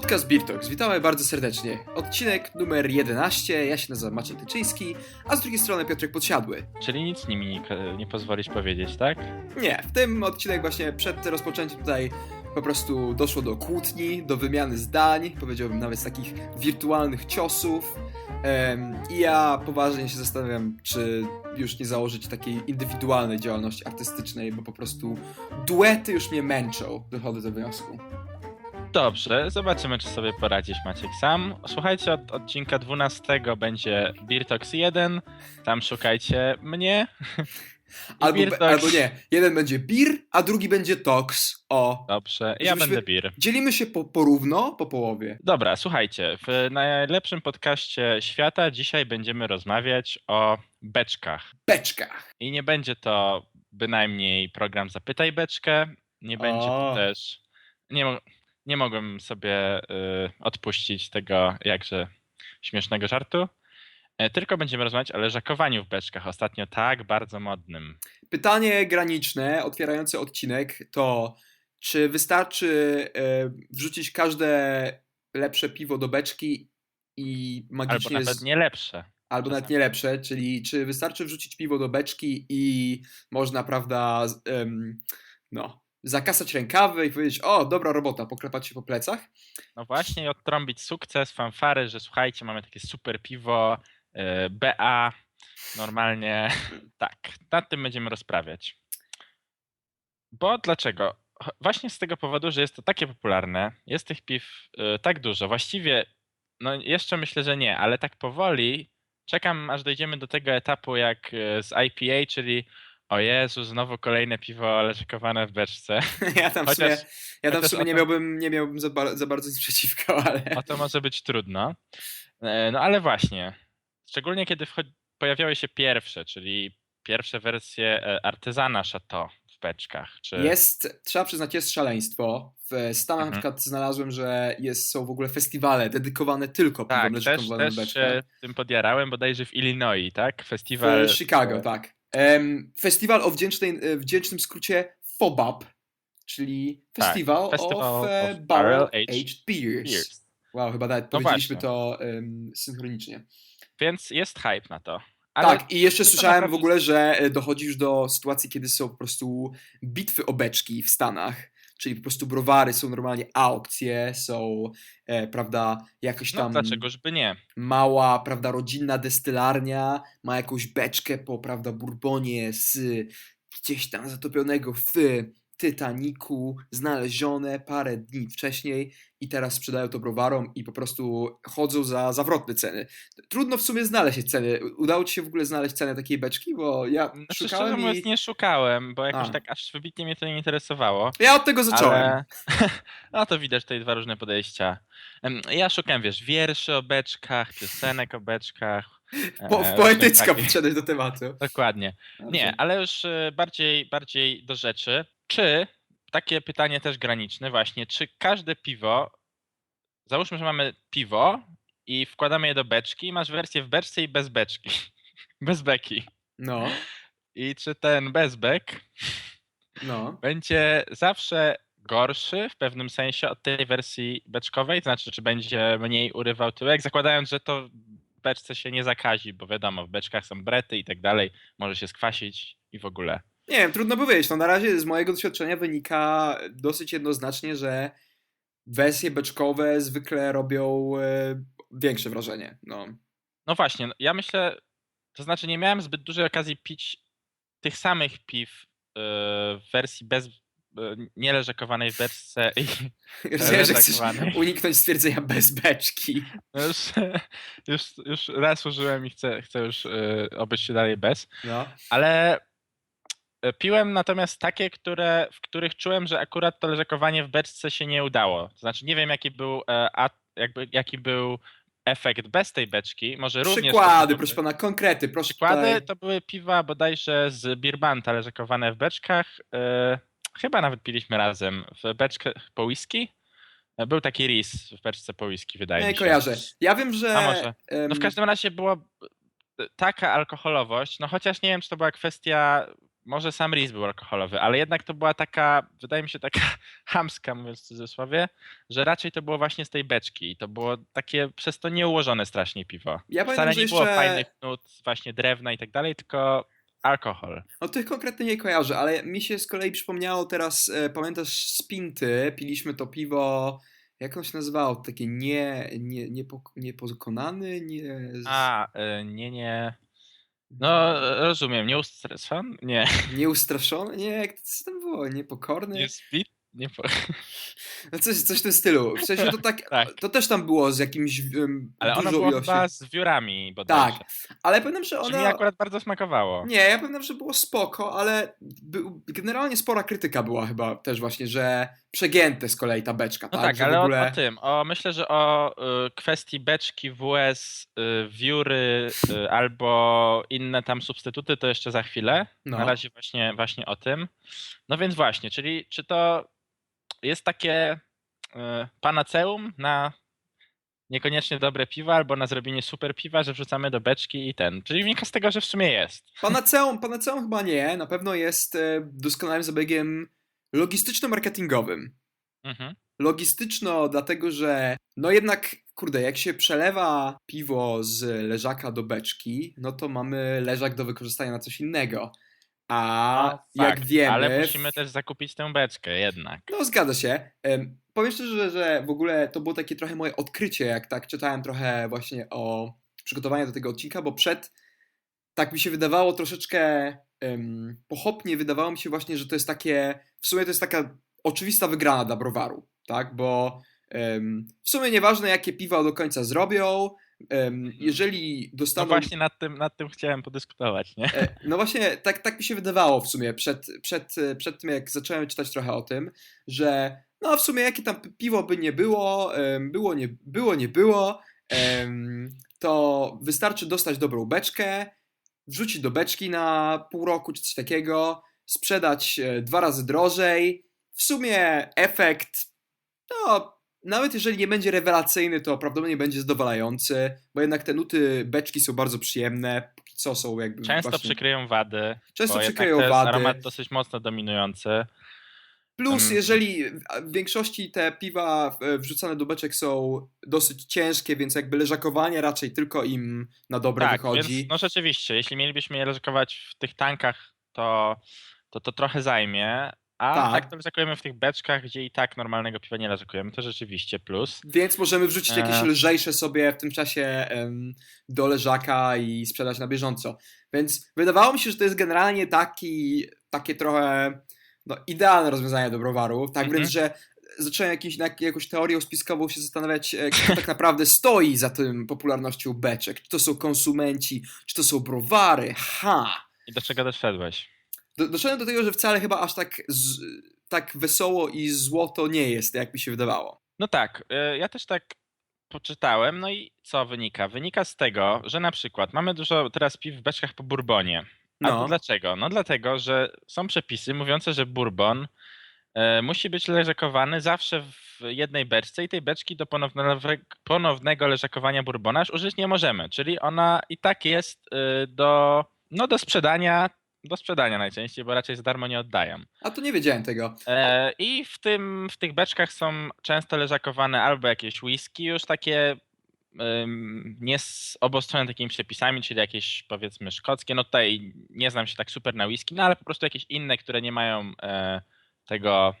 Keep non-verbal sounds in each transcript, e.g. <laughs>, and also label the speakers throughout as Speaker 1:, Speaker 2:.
Speaker 1: Podcast Talks. Witamy bardzo serdecznie. Odcinek numer 11. Ja się nazywam Maciej Tyczyński, a z drugiej strony Piotrek Podsiadły.
Speaker 2: Czyli nic nimi nie, nie pozwolisz powiedzieć, tak?
Speaker 1: Nie, w tym odcinek właśnie przed rozpoczęciem tutaj po prostu doszło do kłótni, do wymiany zdań, powiedziałbym nawet takich wirtualnych ciosów. I ja poważnie się zastanawiam, czy już nie założyć takiej indywidualnej działalności artystycznej, bo po prostu duety już mnie męczą. Dochodzę do wniosku.
Speaker 2: Dobrze, zobaczymy, czy sobie poradzisz, Maciek, sam. Słuchajcie, od odcinka 12 będzie Talks 1. Tam szukajcie mnie.
Speaker 1: Albo, be- albo nie, jeden będzie beer, a drugi będzie tox. O.
Speaker 2: Dobrze, ja
Speaker 1: Żebyśmy-
Speaker 2: będę Beer.
Speaker 1: Dzielimy się po, porówno, po połowie.
Speaker 2: Dobra, słuchajcie, w najlepszym podcaście świata dzisiaj będziemy rozmawiać o beczkach.
Speaker 1: Beczkach.
Speaker 2: I nie będzie to bynajmniej program Zapytaj Beczkę, nie będzie to
Speaker 1: O.
Speaker 2: też... Nie, nie mogłem sobie y, odpuścić tego jakże śmiesznego żartu. E, Tylko będziemy rozmawiać o leżakowaniu w beczkach, ostatnio tak bardzo modnym.
Speaker 1: Pytanie graniczne, otwierające odcinek to, czy wystarczy e, wrzucić każde lepsze piwo do beczki i
Speaker 2: Albo
Speaker 1: magicznie...
Speaker 2: nawet
Speaker 1: z-
Speaker 2: nie lepsze.
Speaker 1: albo nawet nie lepsze, czyli czy wystarczy wrzucić piwo do beczki i można, prawda, no, zakasać rękawy i powiedzieć, o, dobra robota, poklepać się po plecach?
Speaker 2: No właśnie i odtrąbić sukces, fanfary, że słuchajcie, mamy takie super piwo, y, BA, normalnie <laughs> tak, nad tym będziemy rozprawiać. Bo dlaczego? Właśnie z tego powodu, że jest to takie popularne, jest tych piw y, tak dużo. Właściwie, no jeszcze myślę, że nie, ale tak powoli czekam, aż dojdziemy do tego etapu jak y, z IPA, czyli o Jezu, znowu kolejne piwo leżakowane w beczce. <laughs>
Speaker 1: ja tam w
Speaker 2: Chociaż-
Speaker 1: sumie, ja tam w sumie nie miałbym, nie miałbym za, za bardzo nic przeciwko, <laughs> ale...
Speaker 2: O to może być trudno. E, No ale właśnie, szczególnie kiedy pojawiały się pierwsze, czyli pierwsze wersje e, artyzana Chateau w beczkach. Czy...
Speaker 1: Jest, trzeba przyznać, jest szaleństwo. W Stanach na
Speaker 2: Mhm.
Speaker 1: przykład znalazłem, że jest, są w ogóle festiwale dedykowane tylko
Speaker 2: Tak,
Speaker 1: piwom
Speaker 2: też,
Speaker 1: leżakowanym w
Speaker 2: też
Speaker 1: beczkach.
Speaker 2: się tym podjarałem, bodajże w Illinois, tak? Festiwal
Speaker 1: W Chicago, tak. Festiwal o wdzięcznej, e, wdzięcznym skrócie FOBAP, czyli
Speaker 2: Tak,
Speaker 1: Festival,
Speaker 2: Festival
Speaker 1: of, e,
Speaker 2: of
Speaker 1: Barrel Aged, Beers.
Speaker 2: Beers.
Speaker 1: Wow, chyba nawet
Speaker 2: No
Speaker 1: powiedzieliśmy
Speaker 2: właśnie.
Speaker 1: to em, synchronicznie.
Speaker 2: Więc jest hype na to. Ale
Speaker 1: Tak, i jeszcze słyszałem w
Speaker 2: naprawdę-
Speaker 1: ogóle, że e, dochodzi już do sytuacji, kiedy są po prostu bitwy o beczki w Stanach. Czyli po prostu browary, są normalnie aukcje, są, e, prawda, jakoś
Speaker 2: No
Speaker 1: tam
Speaker 2: dlaczegoż by nie?
Speaker 1: mała, prawda, rodzinna destylarnia ma jakąś beczkę po, prawda, bourbonie z gdzieś tam zatopionego w Titaniku, znalezione parę dni wcześniej i teraz sprzedają to browarom i po prostu chodzą za zawrotne ceny. Trudno w sumie znaleźć ceny. Udało ci się w ogóle znaleźć cenę takiej beczki? Bo ja
Speaker 2: Znaczy, szczerze
Speaker 1: szukałem
Speaker 2: mówiąc,
Speaker 1: i...
Speaker 2: nie szukałem, bo jakoś
Speaker 1: A.
Speaker 2: tak aż wybitnie mnie to nie interesowało.
Speaker 1: Ja od tego zacząłem.
Speaker 2: Ale... <laughs> No to widać tutaj dwa różne podejścia. Ja szukałem, wiesz, wierszy o beczkach, piosenek o beczkach.
Speaker 1: Po,
Speaker 2: e,
Speaker 1: poetycko
Speaker 2: różnych takich-
Speaker 1: podszedłeś do tematu.
Speaker 2: Dokładnie. Nie, ale już e, bardziej, bardziej do rzeczy. Czy, takie pytanie też graniczne właśnie, czy każde piwo, załóżmy, że mamy piwo i wkładamy je do beczki i masz wersję w beczce i bez beczki. <laughs> Bez beki.
Speaker 1: No,
Speaker 2: I czy ten bezbek
Speaker 1: no.
Speaker 2: będzie zawsze gorszy w pewnym sensie od tej wersji beczkowej? To znaczy, czy będzie mniej urywał tyłek, zakładając, że to w beczce się nie zakazi, bo wiadomo, w beczkach są brety i tak dalej, może się skwasić i w ogóle.
Speaker 1: Nie wiem, trudno powiedzieć. No na razie z mojego doświadczenia wynika dosyć jednoznacznie, że wersje beczkowe zwykle robią e, większe wrażenie. No.
Speaker 2: No właśnie, no ja myślę, to znaczy nie miałem zbyt dużej okazji pić tych samych piw yy, w wersji bez, yy, nieleżakowanej w beczce i <laughs> Redakowanej.
Speaker 1: uniknąć stwierdzenia bez beczki.
Speaker 2: no już, <laughs> już, już raz użyłem i chcę, chcę już obyć się dalej bez.
Speaker 1: No.
Speaker 2: Ale e, piłem natomiast takie, które, w których czułem, że akurat to leżakowanie w beczce się nie udało. To znaczy nie wiem jaki był, e, a, jakby, jaki był efekt bez tej beczki. Może również... to
Speaker 1: Przykłady, proszę pana, konkrety, proszę
Speaker 2: Przykłady
Speaker 1: tutaj.
Speaker 2: to były piwa bodajże z Birbanta leżakowane w beczkach. E, chyba nawet piliśmy razem w beczkę po whisky. E, Był taki ris w beczce po whisky, wydaje
Speaker 1: Nie
Speaker 2: mi się.
Speaker 1: kojarzę. Ja wiem, że...
Speaker 2: A może. No w każdym razie była e, taka alkoholowość, no chociaż nie wiem, czy to była kwestia może sam Riz był alkoholowy, ale jednak to była taka, wydaje mi się taka <laughs> hamska, mówiąc w cudzysłowie, że raczej to było właśnie z tej beczki. I to było takie przez to nieułożone strasznie piwo.
Speaker 1: Ja
Speaker 2: Wcale
Speaker 1: pamiętam,
Speaker 2: nie było
Speaker 1: jeszcze...
Speaker 2: fajnych nut, właśnie drewna i tak dalej, tylko alkohol.
Speaker 1: No tych konkretnie nie kojarzę, ale mi się z kolei przypomniało teraz, e, pamiętasz z Pinty, piliśmy to piwo, jak on się nazywało, takie nie, nie, niepok- niepokonany, nie...
Speaker 2: A, y, nie, nie. No, rozumiem, nie ustresan? Nie,
Speaker 1: Nieustraszony? Nie, jak to co tam było? Niepokorny?
Speaker 2: nie spit? Nie po...
Speaker 1: No coś, coś w tym stylu. W sensie to tak, <laughs>
Speaker 2: Tak.
Speaker 1: to też tam było z jakimś um,
Speaker 2: Ale ono
Speaker 1: dużą
Speaker 2: było
Speaker 1: ilością.
Speaker 2: chyba z wiórami bodajże.
Speaker 1: Tak, ale pamiętam, że ono...
Speaker 2: mi akurat bardzo smakowało.
Speaker 1: Nie, ja pamiętam, że było spoko, ale generalnie spora krytyka była chyba też właśnie, że przegięte z kolei ta beczka,
Speaker 2: No
Speaker 1: tak?
Speaker 2: tak, ale o,
Speaker 1: ogóle...
Speaker 2: o tym, o, myślę, że o y, kwestii beczki WS, y, wióry y, albo inne tam substytuty to jeszcze za chwilę.
Speaker 1: No.
Speaker 2: Na razie właśnie, właśnie o tym. No więc właśnie, czyli czy to jest takie y, panaceum na niekoniecznie dobre piwa albo na zrobienie super piwa, że wrzucamy do beczki i ten. Czyli wynika z tego, że w sumie jest.
Speaker 1: Panaceum, panaceum chyba nie, na pewno jest e, doskonałym zabiegiem logistyczno-marketingowym.
Speaker 2: Mhm.
Speaker 1: Logistyczno, dlatego że no jednak, kurde, jak się przelewa piwo z leżaka do beczki, no to mamy leżak do wykorzystania na coś innego. A
Speaker 2: No,
Speaker 1: jak
Speaker 2: fakt,
Speaker 1: wiemy...
Speaker 2: Ale musimy też zakupić tę beczkę jednak.
Speaker 1: No, zgadza się. Em, powiem szczerze, że w ogóle to było takie trochę moje odkrycie, jak tak czytałem trochę właśnie o przygotowaniu do tego odcinka, bo przed tak mi się wydawało troszeczkę em, pochopnie, wydawało mi się właśnie, że to jest takie, w sumie to jest taka oczywista wygrana dla browaru, tak, bo em, w sumie nieważne jakie piwa do końca zrobią, em, jeżeli
Speaker 2: No
Speaker 1: dostaną...
Speaker 2: właśnie nad tym, nad tym chciałem podyskutować, nie?
Speaker 1: E, No właśnie, tak, tak mi się wydawało w sumie przed, przed, przed tym, jak zacząłem czytać trochę o tym, że no w sumie jakie tam piwo by nie było, było nie było, nie było, to wystarczy dostać dobrą beczkę, wrzucić do beczki na pół roku czy coś takiego, sprzedać e, dwa razy drożej. W sumie efekt, no nawet jeżeli nie będzie rewelacyjny, to prawdopodobnie będzie zadowalający, bo jednak te nuty beczki są bardzo przyjemne, co są jakby
Speaker 2: Często
Speaker 1: właśnie...
Speaker 2: przykryją wady.
Speaker 1: Często przykryją
Speaker 2: to jest
Speaker 1: wady.
Speaker 2: aromat dosyć mocno dominujący.
Speaker 1: Plus,
Speaker 2: Mm.
Speaker 1: jeżeli w większości te piwa e, wrzucane do beczek są dosyć ciężkie, więc jakby leżakowanie raczej tylko im na dobre
Speaker 2: tak,
Speaker 1: wychodzi.
Speaker 2: więc no rzeczywiście, jeśli mielibyśmy je leżakować w tych tankach, to to, to trochę zajmie. A
Speaker 1: Tak.
Speaker 2: tak. to leżakujemy w tych beczkach, gdzie i tak normalnego piwa nie leżakujemy. To rzeczywiście plus.
Speaker 1: Więc możemy wrzucić jakieś
Speaker 2: E.
Speaker 1: lżejsze sobie w tym czasie em, do leżaka i sprzedać na bieżąco. Więc wydawało mi się, że to jest generalnie taki, takie trochę no, idealne rozwiązanie do browaru. Tak
Speaker 2: Mhm.
Speaker 1: wręcz, że zacząłem jakieś, na jakąś teorią spiskową się zastanawiać, e, kto tak naprawdę stoi za tym popularnością beczek. Czy to są konsumenci, czy to są browary. Ha!
Speaker 2: I do czego doszedłeś?
Speaker 1: Do, doszedłem do tego, że wcale chyba aż tak, z, tak wesoło i złoto nie jest, jak mi się wydawało.
Speaker 2: No tak, y, ja też tak poczytałem, no i co wynika? Wynika z tego, że na przykład mamy dużo teraz piw w beczkach po bourbonie. A
Speaker 1: No.
Speaker 2: to dlaczego? No dlatego, że są przepisy mówiące, że bourbon e, musi być leżakowany zawsze w jednej beczce i tej beczki do ponownego, leżakowania bourbona już użyć nie możemy. Czyli ona i tak jest y, do, no do sprzedania, do sprzedania najczęściej, bo raczej za darmo nie oddają.
Speaker 1: A to nie wiedziałem tego.
Speaker 2: E, I w, tym, w tych beczkach są często leżakowane albo jakieś whisky już takie nie z obostrzone takimi przepisami, czyli jakieś powiedzmy szkockie. No tutaj nie znam się tak super na whisky, no ale po prostu jakieś inne, które nie mają e, tego,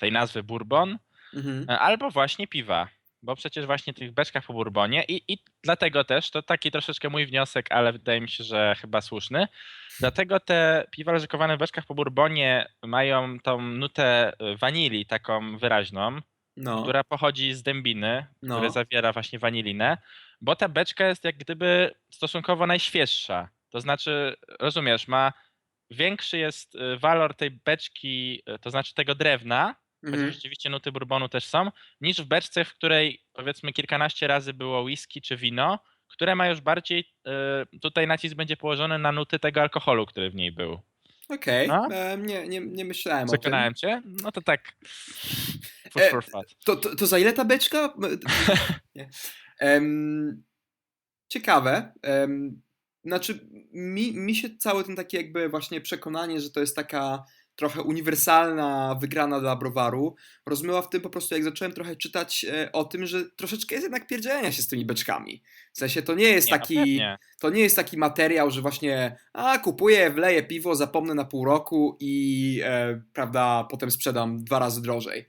Speaker 2: tej nazwy bourbon,
Speaker 1: Mhm.
Speaker 2: e, albo właśnie piwa. Bo przecież właśnie tych beczkach po bourbonie i, i dlatego też, to taki troszeczkę mój wniosek, ale wydaje mi się, że chyba słuszny, dlatego te piwa leżakowane w beczkach po bourbonie mają tą nutę e, wanilii taką wyraźną,
Speaker 1: No.
Speaker 2: która pochodzi z dębiny,
Speaker 1: No.
Speaker 2: które zawiera właśnie wanilinę, bo ta beczka jest jak gdyby stosunkowo najświeższa. To znaczy, rozumiesz, ma większy jest y, walor tej beczki, y, to znaczy tego drewna,
Speaker 1: Mhm.
Speaker 2: rzeczywiście nuty bourbonu też są, niż w beczce, w której powiedzmy kilkanaście razy było whisky czy wino, które ma już bardziej, y, tutaj nacisk będzie położony na nuty tego alkoholu, który w niej był.
Speaker 1: Okej,
Speaker 2: No.
Speaker 1: e, nie, nie, nie myślałem o tym.
Speaker 2: Cię? No to tak. <laughs>
Speaker 1: E,
Speaker 2: for thought.
Speaker 1: To, to, to za ile ta beczka? M- <laughs> nie. Em, ciekawe. Em, znaczy mi, mi się cały ten taki jakby właśnie przekonanie, że to jest taka trochę uniwersalna wygrana dla browaru, rozmyła w tym po prostu, jak zacząłem trochę czytać e, o tym, że troszeczkę jest jednak pierdzielenia się z tymi beczkami. W sensie to nie jest
Speaker 2: Nie, no
Speaker 1: taki, to nie jest taki materiał, że właśnie a kupuję, wleję piwo, zapomnę na pół roku i e, prawda, potem sprzedam dwa razy drożej.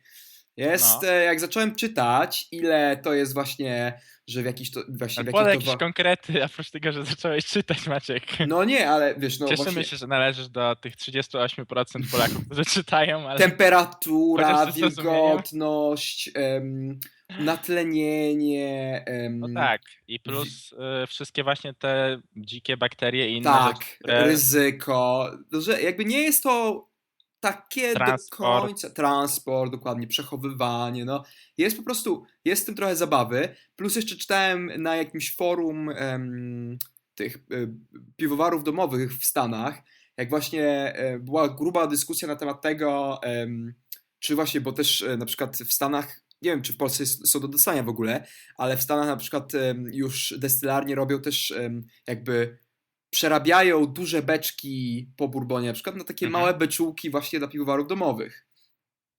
Speaker 1: Jest,
Speaker 2: No.
Speaker 1: e, jak zacząłem czytać, ile to jest właśnie, że w jakiś to właśnie
Speaker 2: jakieś konkrety, oprócz tego, że zacząłeś czytać, Maciek.
Speaker 1: No nie, ale wiesz, no
Speaker 2: Cieszymy
Speaker 1: właśnie
Speaker 2: się, że należysz do tych 38% Polaków, którzy czytają, ale
Speaker 1: temperatura, wilgotność, em, natlenienie. em,
Speaker 2: no tak. I plus y, wszystkie właśnie te dzikie bakterie i inne
Speaker 1: tak,
Speaker 2: rzeczy, które...
Speaker 1: ryzyko, że jakby nie jest to takie
Speaker 2: Transport.
Speaker 1: do końca, transport, dokładnie, przechowywanie, no, jest po prostu, jest w tym trochę zabawy, plus jeszcze czytałem na jakimś forum em, tych y, piwowarów domowych w Stanach, jak właśnie e, była gruba dyskusja na temat tego, czy właśnie, bo też e, na przykład w Stanach, nie wiem czy w Polsce są do dostania w ogóle, ale w Stanach na przykład już destylarnie robią też jakby przerabiają duże beczki po bourbonie, na przykład na takie
Speaker 2: Mhm.
Speaker 1: małe beczułki właśnie dla piwowarów domowych.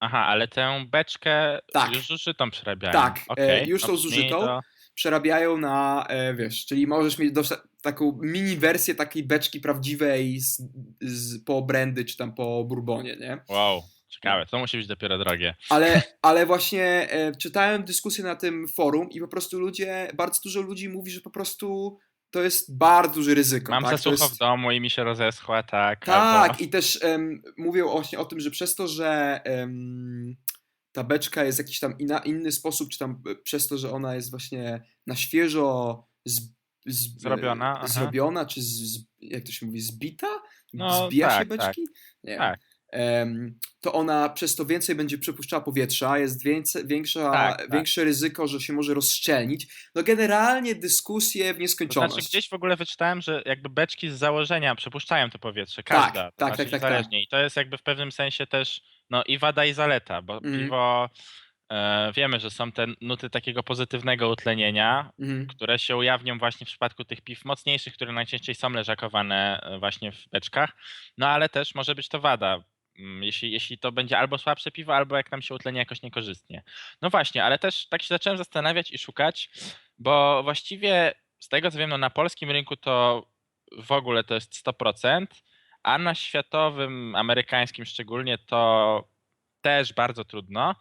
Speaker 2: Aha, ale tę beczkę
Speaker 1: Tak.
Speaker 2: już zużytą przerabiają.
Speaker 1: Tak, e,
Speaker 2: Okej,
Speaker 1: już
Speaker 2: no
Speaker 1: tą
Speaker 2: brzmi
Speaker 1: zużytą.
Speaker 2: To...
Speaker 1: Przerabiają na, e, wiesz, czyli możesz mieć taką mini wersję takiej beczki prawdziwej z, z, po brandy czy tam po bourbonie, nie?
Speaker 2: Wow, ciekawe, to musi być dopiero drogie.
Speaker 1: Ale, <laughs> ale właśnie e, czytałem dyskusję na tym forum i po prostu ludzie, bardzo dużo ludzi mówi, że po prostu to jest bardzo duże ryzyko.
Speaker 2: Mam
Speaker 1: tak? To
Speaker 2: zasucho
Speaker 1: jest...
Speaker 2: w domu i mi się rozeschła, tak.
Speaker 1: Tak,
Speaker 2: albo...
Speaker 1: i też em, mówią właśnie o tym, że przez to, że em, ta beczka jest jakiś tam inna, inny sposób, czy tam e, przez to, że ona jest właśnie na świeżo z, z,
Speaker 2: Zrobiona,
Speaker 1: e,
Speaker 2: aha.
Speaker 1: zrobiona, czy jak to się mówi, zbita?
Speaker 2: No,
Speaker 1: Zbija się
Speaker 2: tak,
Speaker 1: beczki? Nie
Speaker 2: Tak.
Speaker 1: To ona przez to więcej będzie przepuszczała powietrza, jest więcej, większa,
Speaker 2: Tak, tak.
Speaker 1: większe ryzyko, że się może rozszczelnić. No generalnie dyskusje w
Speaker 2: To
Speaker 1: nieskończoność.
Speaker 2: znaczy gdzieś w ogóle wyczytałem, że jakby beczki z założenia przepuszczają to powietrze,
Speaker 1: Tak,
Speaker 2: każda.
Speaker 1: tak,
Speaker 2: to
Speaker 1: tak,
Speaker 2: znaczy
Speaker 1: tak, tak.
Speaker 2: niezależnie. I to jest jakby w pewnym sensie też no i wada i zaleta, bo
Speaker 1: Mhm.
Speaker 2: piwo e, wiemy, że są te nuty takiego pozytywnego utlenienia,
Speaker 1: Mhm.
Speaker 2: które się ujawnią właśnie w przypadku tych piw mocniejszych, które najczęściej są leżakowane e, właśnie w beczkach. No ale też może być to wada. Mm, Jeśli, jeśli to będzie albo słabsze piwo, albo jak nam się utlenia jakoś niekorzystnie. No właśnie, ale też tak się zacząłem zastanawiać i szukać, bo właściwie z tego co wiem, no na polskim rynku to w ogóle to jest 100%, a na światowym, amerykańskim szczególnie to też bardzo trudno.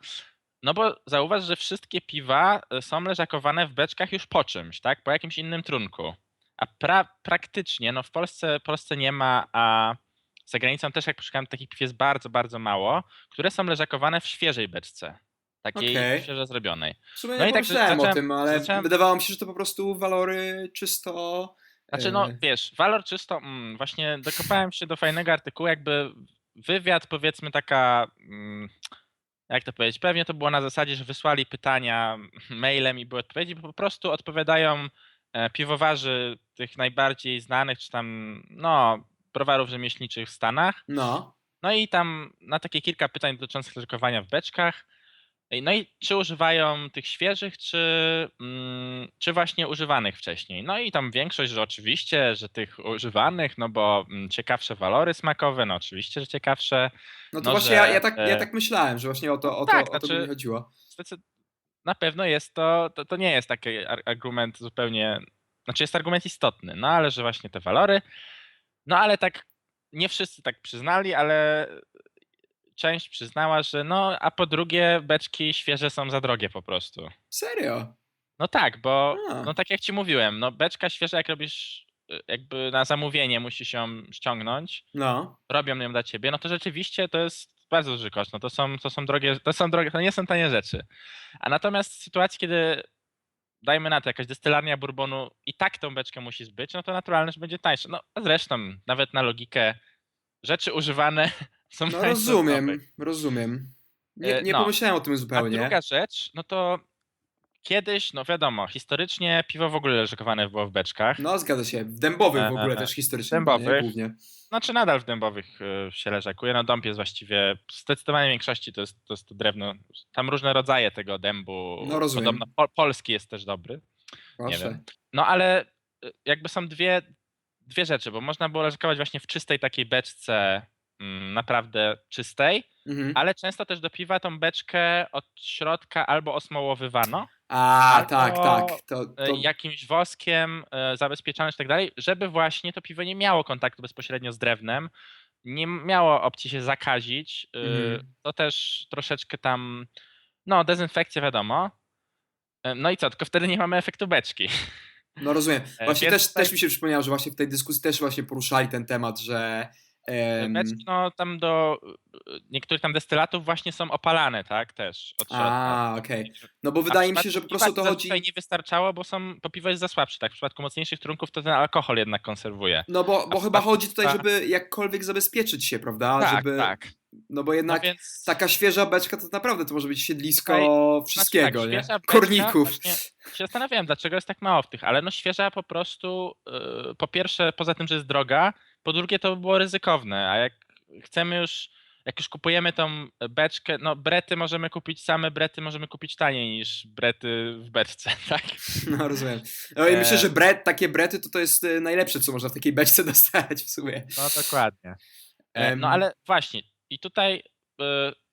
Speaker 2: No bo zauważ, że wszystkie piwa e, są leżakowane w beczkach już po czymś, tak? Po jakimś innym trunku. A pra praktycznie, no w Polsce, Polsce nie ma, a za granicą też jak poszukałem, takich piw jest bardzo, bardzo mało, które są leżakowane w świeżej beczce. Takiej
Speaker 1: Okej.
Speaker 2: świeżo zrobionej.
Speaker 1: W sumie
Speaker 2: No
Speaker 1: nie
Speaker 2: i tak
Speaker 1: pomyślałem o
Speaker 2: zacząłem-
Speaker 1: tym, ale
Speaker 2: zacząłem-
Speaker 1: wydawało mi się, że to po prostu walory czysto...
Speaker 2: Znaczy, no
Speaker 1: e,
Speaker 2: wiesz, walor czysto, mm, właśnie dokopałem się do fajnego artykułu, jakby wywiad, powiedzmy taka, mm, jak to powiedzieć, pewnie to było na zasadzie, że wysłali pytania mailem i były odpowiedzi, bo po prostu odpowiadają e, piwowarzy tych najbardziej znanych, czy tam, no, browarów rzemieślniczych w Stanach.
Speaker 1: No,
Speaker 2: No i tam na takie kilka pytań dotyczących leżakowania w beczkach. No i czy używają tych świeżych, czy, mm, czy właśnie używanych wcześniej? No i tam większość, że oczywiście, że tych używanych, no bo mm, ciekawsze walory smakowe, no oczywiście, że ciekawsze.
Speaker 1: no to
Speaker 2: No,
Speaker 1: właśnie
Speaker 2: że,
Speaker 1: ja, ja, tak, ja
Speaker 2: e,
Speaker 1: tak myślałem, że właśnie o to, o to,
Speaker 2: Tak,
Speaker 1: o to by
Speaker 2: znaczy-
Speaker 1: mi chodziło.
Speaker 2: Zdecyd- na pewno jest to, to, to nie jest taki ar- argument zupełnie, znaczy jest argument istotny, no ale że właśnie te walory, no ale tak nie wszyscy tak przyznali, ale część przyznała, że no, a po drugie beczki świeże są za drogie po prostu.
Speaker 1: Serio?
Speaker 2: No tak, bo
Speaker 1: A.
Speaker 2: no tak jak ci mówiłem, no beczka świeża jak robisz y, jakby na zamówienie musisz ją ściągnąć,
Speaker 1: No,
Speaker 2: robią ją dla ciebie, no to rzeczywiście to jest bardzo duży koszt. No to są, to są drogie, to są drogie, to nie są tanie rzeczy. A natomiast w sytuacji, kiedy dajmy na to jakaś destylarnia bourbonu i tak tą beczkę musi zbyć, no to naturalne, że będzie tańsze. No a zresztą nawet na logikę rzeczy używane <laughs> są
Speaker 1: no rozumiem, rozumiem. Nie,
Speaker 2: E,
Speaker 1: nie
Speaker 2: no.
Speaker 1: pomyślałem o tym
Speaker 2: A
Speaker 1: zupełnie.
Speaker 2: druga rzecz, no to kiedyś, no wiadomo, historycznie piwo w ogóle leżakowane było w beczkach.
Speaker 1: No zgadza się, w dębowych w ogóle też historycznie.
Speaker 2: dębowych.
Speaker 1: Nie, głównie.
Speaker 2: Znaczy nadal w dębowych y, się leżakuje. No dąb jest właściwie w zdecydowanej większości to jest, to jest to drewno. Tam różne rodzaje tego dębu.
Speaker 1: No, rozumiem.
Speaker 2: Podobno po, polski jest też dobry.
Speaker 1: Proszę.
Speaker 2: wiem. No ale y, jakby są dwie, dwie rzeczy, bo można było leżakować właśnie w czystej takiej beczce, mm, naprawdę czystej,
Speaker 1: Mhm.
Speaker 2: ale często też do piwa tą beczkę od środka albo osmołowywano,
Speaker 1: A, tak, tak. To,
Speaker 2: e,
Speaker 1: to,
Speaker 2: jakimś woskiem e, zabezpieczane i tak dalej, żeby właśnie to piwo nie miało kontaktu bezpośrednio z drewnem, nie miało opcji się zakazić. e,
Speaker 1: Mhm.
Speaker 2: To też troszeczkę tam, no dezynfekcja wiadomo. E, No i co, tylko wtedy nie mamy efektu beczki.
Speaker 1: no rozumiem.
Speaker 2: E,
Speaker 1: Właśnie
Speaker 2: więc
Speaker 1: też,
Speaker 2: tutaj-
Speaker 1: też mi się przypomniało, że właśnie w tej dyskusji też właśnie poruszali ten temat, że
Speaker 2: Beczki, no tam do niektórych tam destylatów właśnie są opalane, tak, też od.
Speaker 1: A, okej. No bo wydaje mi się, że po prostu to chodzi...
Speaker 2: zazwyczaj nie wystarczało, bo są, bo piwo jest za słabsze, tak? W przypadku mocniejszych trunków to ten alkohol jednak konserwuje.
Speaker 1: No bo, bo chyba chodzi tutaj, żeby jakkolwiek zabezpieczyć się, prawda?
Speaker 2: tak,
Speaker 1: żeby,
Speaker 2: tak.
Speaker 1: No bo
Speaker 2: No
Speaker 1: jednak
Speaker 2: więc...
Speaker 1: taka świeża beczka to naprawdę to może być siedlisko
Speaker 2: Tutaj-
Speaker 1: wszystkiego,
Speaker 2: znaczy tak,
Speaker 1: nie? Korników.
Speaker 2: Właśnie się zastanawiałem, dlaczego jest tak mało w tych, ale no świeża po prostu, yy, po pierwsze, poza tym, że jest droga, po drugie to by było ryzykowne, a jak chcemy już, jak już kupujemy tą beczkę, no brety możemy kupić, same brety możemy kupić taniej niż brety w beczce, <laughs> tak?
Speaker 1: No rozumiem. No i myślę,
Speaker 2: E,
Speaker 1: że bret, takie brety to to jest e, najlepsze, co można w takiej beczce <laughs> dostać w sumie.
Speaker 2: No dokładnie. E. No ale właśnie, i tutaj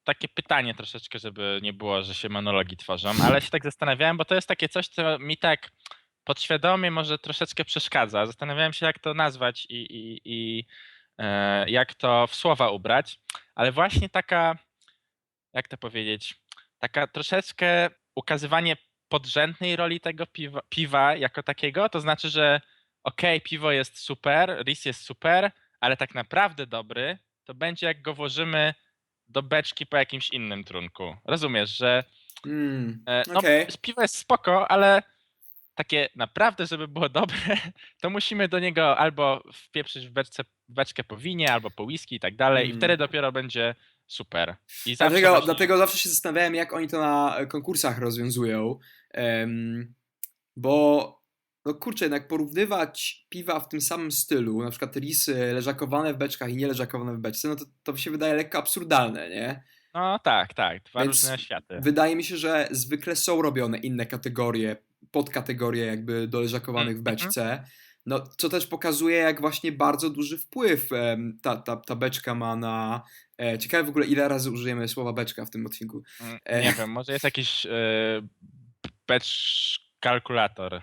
Speaker 2: takie pytanie troszeczkę, żeby nie było, że się monologi tworzą, ale się tak zastanawiałem, bo to jest takie coś, co mi tak podświadomie może troszeczkę przeszkadza. Zastanawiałem się, jak to nazwać i, i, i e, jak to w słowa ubrać, ale właśnie taka, jak to powiedzieć, taka troszeczkę ukazywanie podrzędnej roli tego piwa, piwa jako takiego, to znaczy, że okej, piwo jest super, ris jest super, ale tak naprawdę dobry to będzie jak go włożymy do beczki po jakimś innym trunku. Rozumiesz, że
Speaker 1: Mm,
Speaker 2: e, no, piwo jest spoko, ale takie naprawdę, żeby było <laughs> dobre, to musimy do niego albo wpieprzyć w, beczce, beczkę po winie, albo po whisky i tak dalej i
Speaker 1: Mm.
Speaker 2: wtedy dopiero będzie super. I zawsze
Speaker 1: Dlatego,
Speaker 2: właśnie-
Speaker 1: dlatego zawsze się zastanawiałem, jak oni to na e, konkursach rozwiązują. Em, bo, no kurczę, jednak porównywać piwa w tym samym stylu, na przykład risy leżakowane w beczkach i nie leżakowane w beczce, no to, to mi się wydaje lekko absurdalne, nie?
Speaker 2: No tak, tak, dwa
Speaker 1: Więc
Speaker 2: różne światy.
Speaker 1: Wydaje mi się, że zwykle są robione inne kategorie, podkategorie jakby do leżakowanych w
Speaker 2: Mhm.
Speaker 1: beczce. No, co też pokazuje, jak właśnie bardzo duży wpływ ta, ta, ta beczka ma na. E, ciekawe w ogóle, ile razy użyjemy słowa beczka w tym odcinku.
Speaker 2: Mm,
Speaker 1: e-
Speaker 2: Nie wiem, może jest jakiś e, batch kalkulator. <laughs>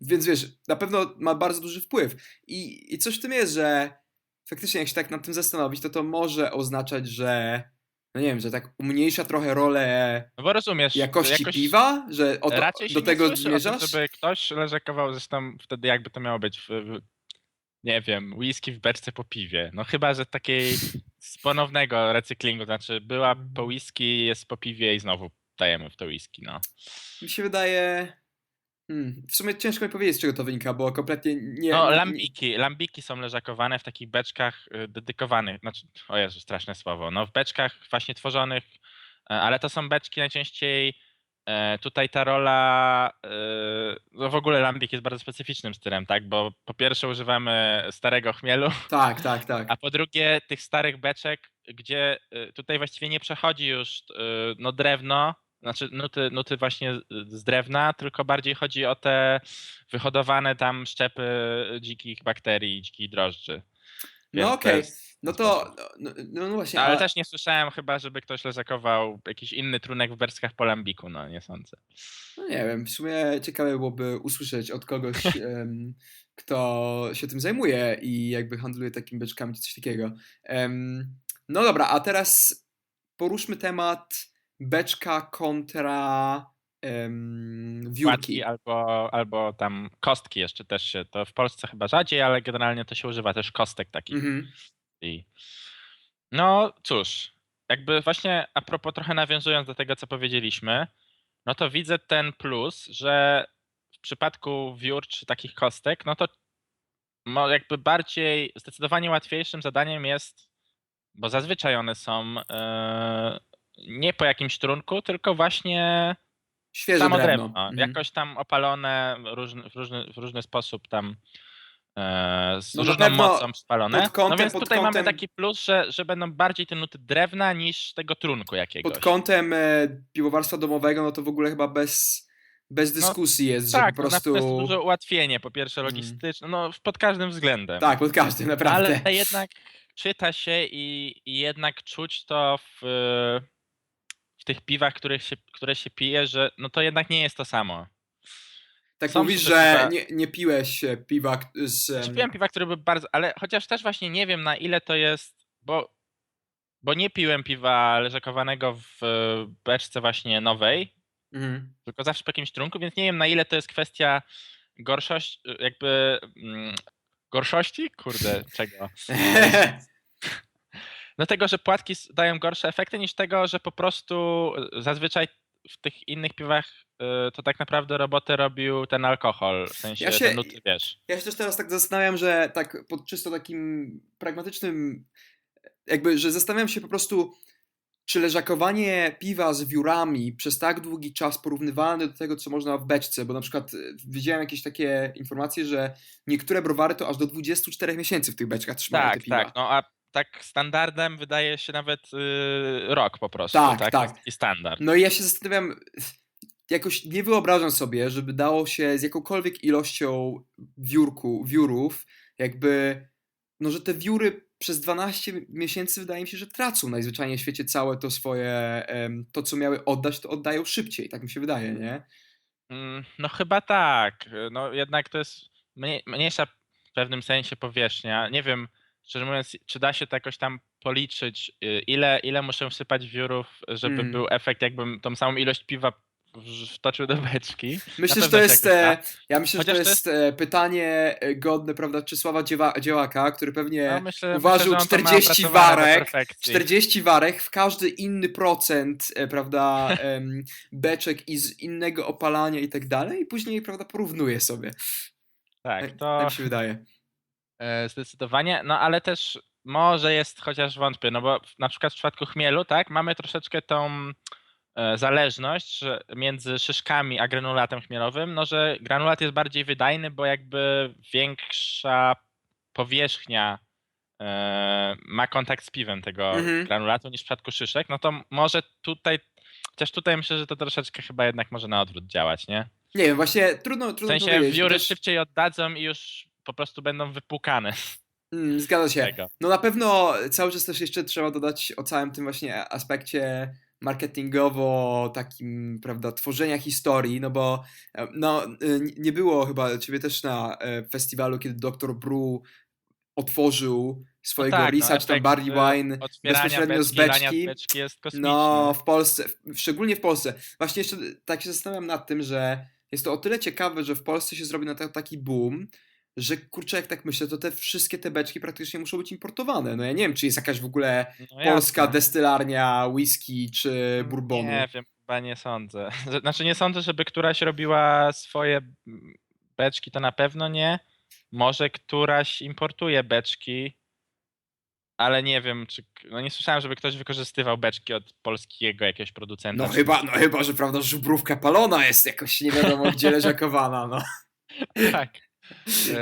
Speaker 1: Więc wiesz, na pewno ma bardzo duży wpływ. I, I coś w tym jest, że faktycznie jak się tak nad tym zastanowić, to to może oznaczać, że no nie wiem, że tak umniejsza trochę rolę
Speaker 2: No bo rozumiesz,
Speaker 1: jakości
Speaker 2: jakoś
Speaker 1: piwa, że o to,
Speaker 2: raczej
Speaker 1: do tego
Speaker 2: o tym,
Speaker 1: zmierzasz?
Speaker 2: żeby ktoś leżakował, zresztą wtedy jakby to miało być w, w, nie wiem, whisky w beczce po piwie. No chyba, że takiej z ponownego recyklingu, znaczy była po whisky, jest po piwie i znowu dajemy w to whisky, no.
Speaker 1: Mi się wydaje. Hmm, w sumie ciężko mi powiedzieć, z czego to wynika, bo kompletnie nie.
Speaker 2: No, lambiki, lambiki są leżakowane w takich beczkach y, dedykowanych, znaczy, o Jezu, straszne słowo, no w beczkach właśnie tworzonych, e, ale to są beczki najczęściej, e, tutaj ta rola, e, no w ogóle lambik jest bardzo specyficznym stylem, tak, bo po pierwsze używamy starego chmielu,
Speaker 1: Tak, tak, tak.
Speaker 2: a po drugie tych starych beczek, gdzie y, tutaj właściwie nie przechodzi już y, no drewno, znaczy nuty, nuty właśnie z- drewna, tylko bardziej chodzi o te wyhodowane tam szczepy dzikich bakterii, dzikich drożdży. Więc
Speaker 1: No okej.
Speaker 2: jest
Speaker 1: No to. No, no, no właśnie.
Speaker 2: Ale
Speaker 1: ale-
Speaker 2: też nie słyszałem chyba, żeby ktoś leżakował jakiś inny trunek w beczkach po lambiku, no nie sądzę.
Speaker 1: No nie wiem, w sumie ciekawe byłoby usłyszeć od kogoś, <laughs> em, kto się tym zajmuje i jakby handluje takimi beczkami czy coś takiego. Em, no dobra, a teraz poruszmy temat beczka kontra em, wiórki.
Speaker 2: Albo, albo tam kostki jeszcze też się, to w Polsce chyba rzadziej, ale generalnie to się używa też kostek takich.
Speaker 1: Mhm.
Speaker 2: I... No cóż, jakby właśnie a propos trochę nawiązując do tego, co powiedzieliśmy, no to widzę ten plus, że w przypadku wiór czy takich kostek, no to jakby bardziej, zdecydowanie łatwiejszym zadaniem jest, bo zazwyczaj one są e, nie po jakimś trunku, tylko właśnie
Speaker 1: Świeże
Speaker 2: samo
Speaker 1: drewno.
Speaker 2: drewno,
Speaker 1: Mhm.
Speaker 2: jakoś tam opalone różny, w, różny, w różny sposób tam e, z
Speaker 1: No
Speaker 2: różną mocą spalone.
Speaker 1: pod kątem-
Speaker 2: no więc tutaj
Speaker 1: kątem-
Speaker 2: mamy taki plus, że, że będą bardziej te nuty drewna niż tego trunku jakiegoś.
Speaker 1: Pod kątem e, piwowarstwa domowego, no to w ogóle chyba bez, bez dyskusji jest, że
Speaker 2: Tak,
Speaker 1: po
Speaker 2: no na pewno jest
Speaker 1: prostu...
Speaker 2: duże ułatwienie, po pierwsze
Speaker 1: Mm.
Speaker 2: logistyczne, no pod każdym względem.
Speaker 1: Tak, pod każdym, naprawdę.
Speaker 2: Ale jednak czyta się i, i jednak czuć to w, w tych piwach, których się, które się pije, że no to jednak nie jest to samo.
Speaker 1: Tak
Speaker 2: są
Speaker 1: mówisz, że nie, nie piłeś e, piwa z...
Speaker 2: Znaczy, piłem piwa, które były bardzo, ale chociaż też właśnie nie wiem na ile to jest, bo, bo nie piłem piwa leżakowanego w e, beczce właśnie nowej,
Speaker 1: mhm.
Speaker 2: tylko zawsze po jakimś trunku, więc nie wiem na ile to jest kwestia gorszości, jakby mm, gorszości? Kurde, czego? <laughs> No tego, że płatki dają gorsze efekty niż tego, że po prostu e, zazwyczaj w tych innych piwach e, to tak naprawdę robotę robił ten alkohol, w sensie
Speaker 1: Ja się-
Speaker 2: ten nuty, wiesz.
Speaker 1: Ja się też teraz tak zastanawiam, że tak pod czysto takim pragmatycznym, jakby, że zastanawiam się po prostu, czy leżakowanie piwa z wiórami przez tak długi czas porównywalne do tego, co można w beczce, bo na przykład e, widziałem jakieś takie informacje, że niektóre browary to aż do 24 miesięcy w tych beczkach trzymają
Speaker 2: Tak,
Speaker 1: te piwa.
Speaker 2: tak, no a tak standardem wydaje się nawet y, rok po prostu.
Speaker 1: Tak,
Speaker 2: Tak,
Speaker 1: tak.
Speaker 2: I standard.
Speaker 1: No i ja się zastanawiam, jakoś nie wyobrażam sobie, żeby dało się z jakąkolwiek ilością wiórku, wiórów, jakby, no że te wióry przez 12 miesięcy wydaje mi się, że tracą najzwyczajniej w świecie całe to swoje, to co miały oddać, to oddają szybciej, tak mi się wydaje, nie?
Speaker 2: Mm, No chyba tak. No jednak to jest mniej, mniejsza w pewnym sensie powierzchnia. Nie wiem, szczerze mówiąc, czy da się to jakoś tam policzyć, y, ile, ile muszę wsypać wiórów, żeby
Speaker 1: Mm.
Speaker 2: był efekt, jakbym tą samą ilość piwa wtoczył do beczki.
Speaker 1: Myślę, że to jest, e, ja myślę, że to
Speaker 2: to
Speaker 1: jest e, pytanie e, godne, prawda, Czesława Dziewa, Dziełaka, który pewnie
Speaker 2: No, myślę,
Speaker 1: uważył
Speaker 2: myślę, że on to ma
Speaker 1: 40
Speaker 2: opracowane do
Speaker 1: warek,
Speaker 2: perfekcji.
Speaker 1: 40 warek w każdy inny procent, e, prawda, beczek i z innego opalania i tak dalej i później, prawda, porównuje sobie.
Speaker 2: Tak,
Speaker 1: Tak,
Speaker 2: to
Speaker 1: tak mi się wydaje.
Speaker 2: E, Zdecydowanie, no ale też może jest, chociaż wątpię, no bo w- na przykład w przypadku chmielu, tak, mamy troszeczkę tą e, zależność między szyszkami a granulatem chmielowym, no że granulat jest bardziej wydajny, bo jakby większa powierzchnia e, ma kontakt z piwem tego
Speaker 1: Mhm.
Speaker 2: granulatu niż w przypadku szyszek, no to może tutaj, chociaż tutaj myślę, że to troszeczkę chyba jednak może na odwrót działać, nie?
Speaker 1: Nie wiem, właśnie trudno,
Speaker 2: W
Speaker 1: trudno
Speaker 2: sensie
Speaker 1: powiedzieć.
Speaker 2: wióry
Speaker 1: też-
Speaker 2: szybciej oddadzą i już po prostu będą wypłukane
Speaker 1: Mm, zgadza się.
Speaker 2: tego.
Speaker 1: No na pewno cały czas też jeszcze trzeba dodać o całym tym właśnie aspekcie marketingowo takim, prawda, tworzenia historii, no bo e, no, e, nie było chyba ciebie też na e, festiwalu, kiedy Dr. Brew otworzył swojego
Speaker 2: tak,
Speaker 1: Risa, czy tam
Speaker 2: efekt,
Speaker 1: Barley Wine bezpośrednio z
Speaker 2: beczki,
Speaker 1: beczki.
Speaker 2: z beczki jest kosmiczny.
Speaker 1: No, w Polsce, szczególnie w Polsce. Właśnie jeszcze tak się zastanawiam nad tym, że jest to o tyle ciekawe, że w Polsce się zrobi na to taki boom, że kurczę, jak tak myślę, to te wszystkie te beczki praktycznie muszą być importowane. No ja nie wiem, czy jest jakaś w ogóle
Speaker 2: No
Speaker 1: polska destylarnia whisky czy bourbonu.
Speaker 2: Nie wiem, chyba nie sądzę. <laughs> Znaczy nie sądzę, żeby któraś robiła swoje mm, beczki, to na pewno nie. Może któraś importuje beczki, ale nie wiem, czy... No nie słyszałem, żeby ktoś wykorzystywał beczki od polskiego jakiegoś producenta.
Speaker 1: No chyba, no chyba, że prawda, żubrówka palona jest jakoś nie wiadomo gdzie <laughs> leżakowana, no.
Speaker 2: Tak.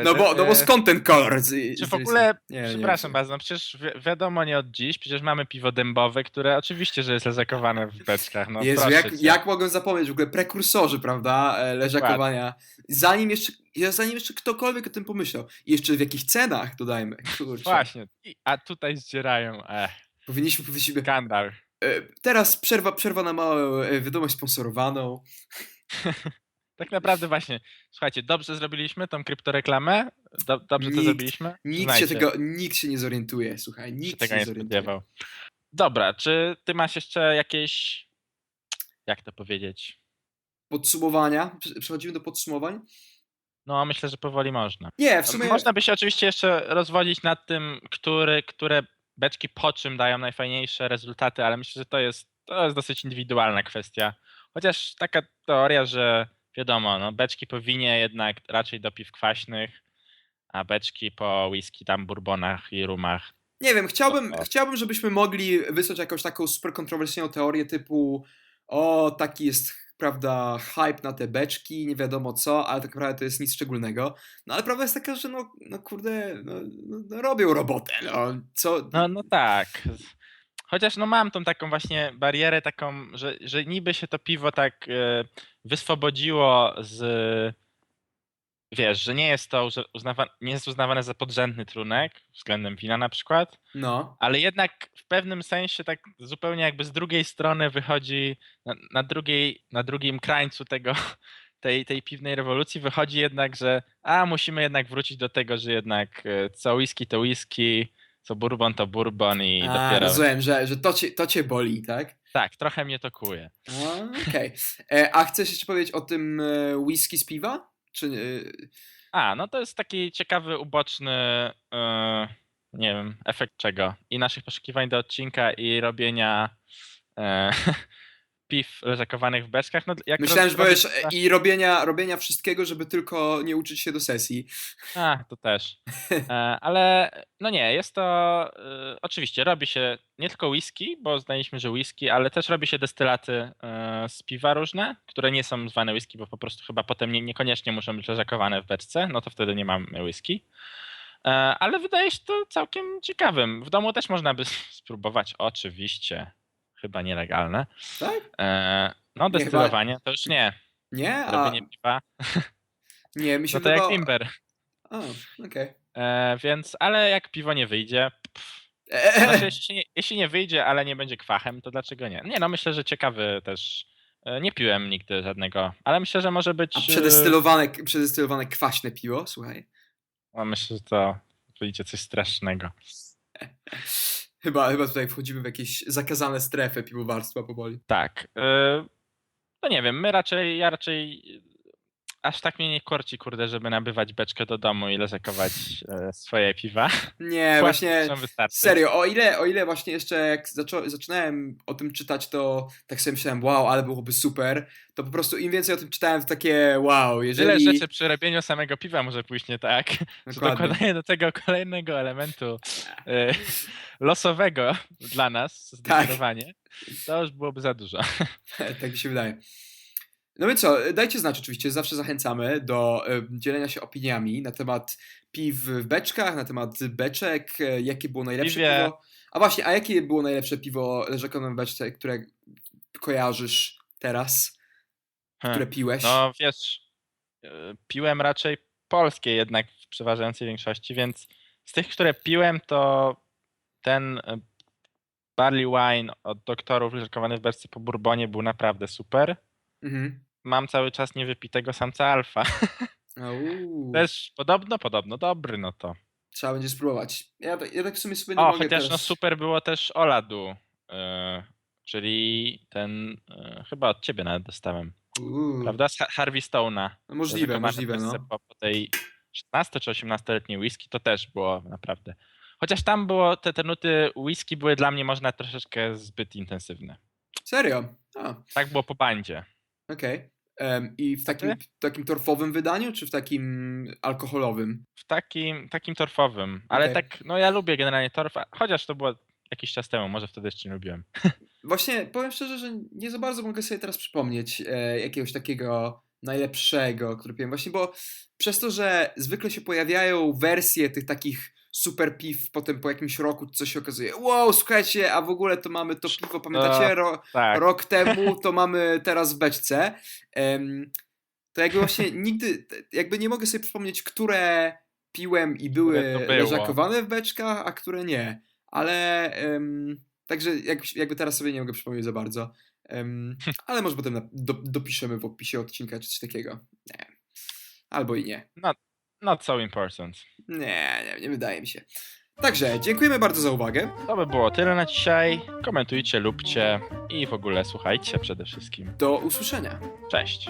Speaker 1: No bo, no bo
Speaker 2: E,
Speaker 1: skąd ten kolor?
Speaker 2: Czy w ogóle,
Speaker 1: nie, nie
Speaker 2: przepraszam
Speaker 1: wiem.
Speaker 2: bardzo, no przecież wi- wiadomo nie od dziś, przecież mamy piwo dębowe, które oczywiście, że jest lezakowane w beczkach, no
Speaker 1: Jezu, jak,
Speaker 2: cię.
Speaker 1: jak mogłem zapomnieć, w ogóle prekursorzy, prawda, e, leżakowania. Zanim jeszcze, zanim jeszcze ktokolwiek o tym pomyślał. I jeszcze w jakich cenach, dodajmy. Kurczę.
Speaker 2: Właśnie, I- a tutaj zdzierają, ech,
Speaker 1: Powinniśmy powiedzieć,
Speaker 2: skandal.
Speaker 1: e, teraz przerwa, przerwa na małą e, wiadomość sponsorowaną. <laughs>
Speaker 2: Tak naprawdę właśnie, słuchajcie, dobrze zrobiliśmy tą kryptoreklamę, Do, dobrze to
Speaker 1: Nikt-
Speaker 2: zrobiliśmy?
Speaker 1: Nikt się,
Speaker 2: Przyznajcie,
Speaker 1: tego, nikt się nie zorientuje, słuchaj,
Speaker 2: się
Speaker 1: nikt się
Speaker 2: tego
Speaker 1: nie
Speaker 2: nie
Speaker 1: zorientuje.
Speaker 2: spodziewał. Dobra, czy ty masz jeszcze jakieś, jak to powiedzieć?
Speaker 1: Podsumowania? Prze- Przechodzimy do podsumowań?
Speaker 2: No myślę, że powoli można.
Speaker 1: Nie, w sumie...
Speaker 2: Można by się oczywiście jeszcze rozwodzić nad tym, który, które beczki po czym dają najfajniejsze rezultaty, ale myślę, że to jest, to jest dosyć indywidualna kwestia. Chociaż taka teoria, że wiadomo, no, beczki po winie jednak raczej do piw kwaśnych, a beczki po whisky, tam bourbonach i rumach.
Speaker 1: Nie wiem, chciałbym, chciałbym, żebyśmy mogli wysłać jakąś taką super kontrowersyjną teorię typu o, taki jest, prawda, hype na te beczki, nie wiadomo co, ale tak naprawdę to jest nic szczególnego. No ale prawda jest taka, że no, no kurde, no, no, no robią robotę, no, co...
Speaker 2: No, no tak. Chociaż no mam tą taką właśnie barierę taką, że, że niby się to piwo tak e, wyswobodziło z. Wiesz, że nie jest to uza- uznawa, nie jest uznawane za podrzędny trunek względem wina na przykład,
Speaker 1: No.
Speaker 2: ale jednak w pewnym sensie tak zupełnie jakby z drugiej strony wychodzi na, na, drugiej, na drugim krańcu tego, <laughs> tej, tej piwnej rewolucji wychodzi jednak, że a musimy jednak wrócić do tego, że jednak e, co whisky to whisky, co bourbon to bourbon i
Speaker 1: A,
Speaker 2: dopiero...
Speaker 1: rozumiem, że, że to, cię, to cię boli, tak?
Speaker 2: Tak, trochę mnie to kuje.
Speaker 1: Okej. E, A chcesz jeszcze powiedzieć o tym e, whisky z piwa? Czy... e,
Speaker 2: A, no to jest taki ciekawy, uboczny, e, nie wiem, efekt czego? I naszych poszukiwań do odcinka i robienia e, <laughs> piw leżakowanych w beczkach. No, jak
Speaker 1: Myślałem, że powiesz e, i robienia, robienia wszystkiego, żeby tylko nie uczyć się do sesji.
Speaker 2: A, to też. E, ale no nie, jest to. E, oczywiście robi się nie tylko whisky, bo znaliśmy, że whisky, ale też robi się destylaty z piwa różne, które nie są zwane whisky, bo po prostu chyba potem nie, niekoniecznie muszą być leżakowane w beczce, no to wtedy nie mamy whisky. Ale wydaje się to całkiem ciekawym. W domu też można by <laughs> spróbować, oczywiście. Chyba nielegalne.
Speaker 1: Tak?
Speaker 2: E, no, destylowanie to już nie.
Speaker 1: Nie? A,
Speaker 2: Robienie piwa. <laughs>
Speaker 1: nie, mi się
Speaker 2: No to jak limber.
Speaker 1: A, okej.
Speaker 2: E, więc, ale jak piwo nie wyjdzie, pff, <laughs> znaczy, jeśli, nie, jeśli nie wyjdzie, ale nie będzie kwachem, to dlaczego nie? Nie, no myślę, że ciekawy też. e, Nie piłem nigdy żadnego, ale myślę, że może być.
Speaker 1: A
Speaker 2: e,
Speaker 1: przedestylowane, przedestylowane kwaśne piwo, słuchaj.
Speaker 2: No, myślę, że to wyjdzie coś strasznego. <laughs>
Speaker 1: Chyba, chyba tutaj wchodzimy w jakieś zakazane strefy piwowarstwa powoli.
Speaker 2: Tak. e, No nie wiem, my raczej, ja raczej. Aż tak mnie nie korci, kurde, żeby nabywać beczkę do domu i leżakować e, swoje piwa.
Speaker 1: Nie, właśnie serio, o ile, o ile właśnie jeszcze jak zaczą, zaczynałem o tym czytać, to tak sobie myślałem, wow, ale byłoby super, to po prostu im więcej o tym czytałem, to takie wow,
Speaker 2: Tyle
Speaker 1: jeżeli...
Speaker 2: rzeczy przy robieniu samego piwa może pójść nie tak, <laughs> że
Speaker 1: Dokładnie.
Speaker 2: dokładanie do tego kolejnego elementu e, <laughs> losowego dla nas,
Speaker 1: Tak.
Speaker 2: zdecydowanie, to już byłoby za dużo. <laughs>
Speaker 1: tak mi się wydaje. No więc co, dajcie znać oczywiście, zawsze zachęcamy do dzielenia się opiniami na temat piw w beczkach, na temat beczek, e, jakie było najlepsze
Speaker 2: Piwie.
Speaker 1: piwo. A właśnie, a jakie było najlepsze piwo leżakowe w beczce, które kojarzysz teraz, które piłeś?
Speaker 2: No wiesz, e, piłem raczej polskie jednak w przeważającej większości, więc z tych, które piłem, to ten e, barley wine od doktorów leżakowany w beczce po bourbonie był naprawdę super.
Speaker 1: Mhm.
Speaker 2: Mam cały czas niewypitego samca alfa. <laughs> Też podobno, podobno dobry, no to.
Speaker 1: Trzeba będzie spróbować. Ja, tak- ja tak w sumie sobie nie
Speaker 2: O,
Speaker 1: mogę
Speaker 2: chociaż
Speaker 1: teraz...
Speaker 2: no super było też Oladu, e, czyli ten, e, chyba od ciebie nawet dostałem,
Speaker 1: Uuu.
Speaker 2: prawda? Z Ha- Harvey Stone'a.
Speaker 1: No możliwe, możliwe, no.
Speaker 2: Po, po tej 16 czy 18-letniej whisky to też było naprawdę. Chociaż tam było, te, te nuty whisky były dla mnie można troszeczkę zbyt intensywne.
Speaker 1: Serio? A,
Speaker 2: Tak było po bandzie.
Speaker 1: Okej. Em, I w takim, w takim torfowym wydaniu, czy w takim alkoholowym?
Speaker 2: W takim, takim torfowym. Ale
Speaker 1: Okej.
Speaker 2: tak, no ja lubię generalnie torf, chociaż to było jakiś czas temu, może wtedy jeszcze nie lubiłem. <laughs>
Speaker 1: Właśnie powiem szczerze, że nie za bardzo mogę sobie teraz przypomnieć e, jakiegoś takiego najlepszego, który piłem. Właśnie, bo przez to, że zwykle się pojawiają wersje tych takich super piw, potem po jakimś roku coś się okazuje, wow, słuchajcie, a w ogóle to mamy to piwo, pamiętacie, ro,
Speaker 2: Tak.
Speaker 1: rok temu, to mamy teraz w beczce. Em, to jakby właśnie <laughs> nigdy, jakby nie mogę sobie przypomnieć, które piłem i były leżakowane w beczkach, a które nie. Ale em, także jak, jakby teraz sobie nie mogę przypomnieć za bardzo. Em, <laughs> ale może potem do, dopiszemy w opisie odcinka czy coś takiego. Nie. Albo i nie.
Speaker 2: Not so important.
Speaker 1: Nie, nie, nie wydaje mi się. Także dziękujemy bardzo za uwagę.
Speaker 2: To by było tyle na dzisiaj. Komentujcie, lubcie i w ogóle słuchajcie przede wszystkim.
Speaker 1: Do usłyszenia.
Speaker 2: Cześć.